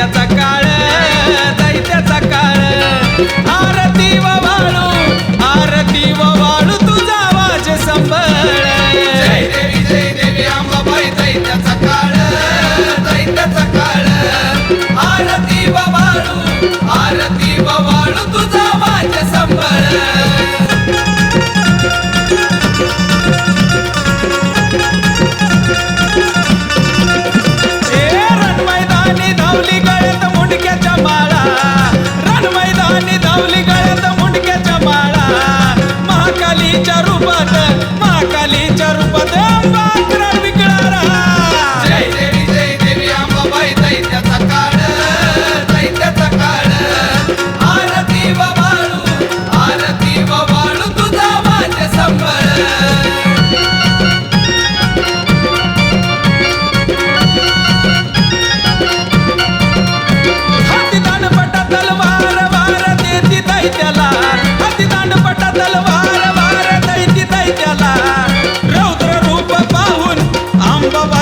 atacar. pa' te va a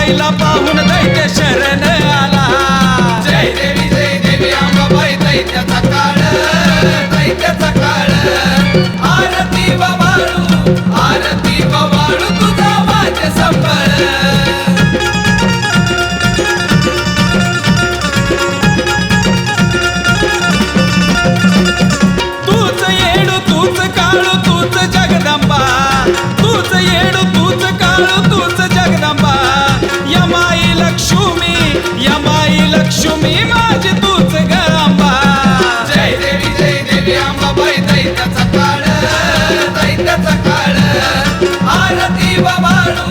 अंबाबाईला पाहून दैत्य शरण आला. जय देवी जय देवी अंबाबाई दैत्याचा काळ. दैत्याचा काळ. आरती बाबाळू आरती बाबाळू तुझा माझ्या संभाळ तूच जगदंबा. तूच येडू तूच काळू तूच लक्ष्मी या माई लक्ष्मी माझी तूच गंबा जय देवी जय देवी अंबाबाई दैताचा काळ दैताचा काळ. आरती बाबाळू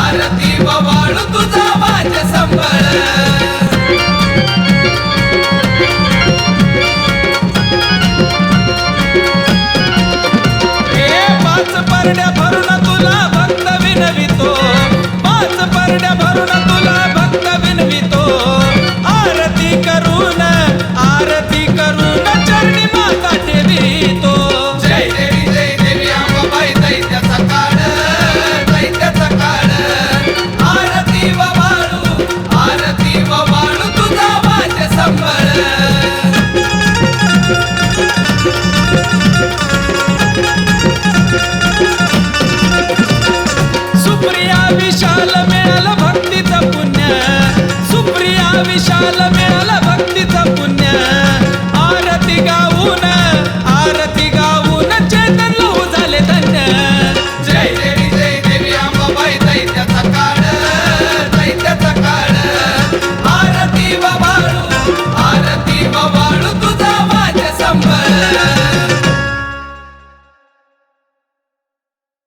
आरती बाबाळू तुझा भरून तुला भक्त विनवितो. पाच परड्या भरून तुला विशाल मिळालं भक्तीचं पुण्य. सुप्रिया विशाल मिळालं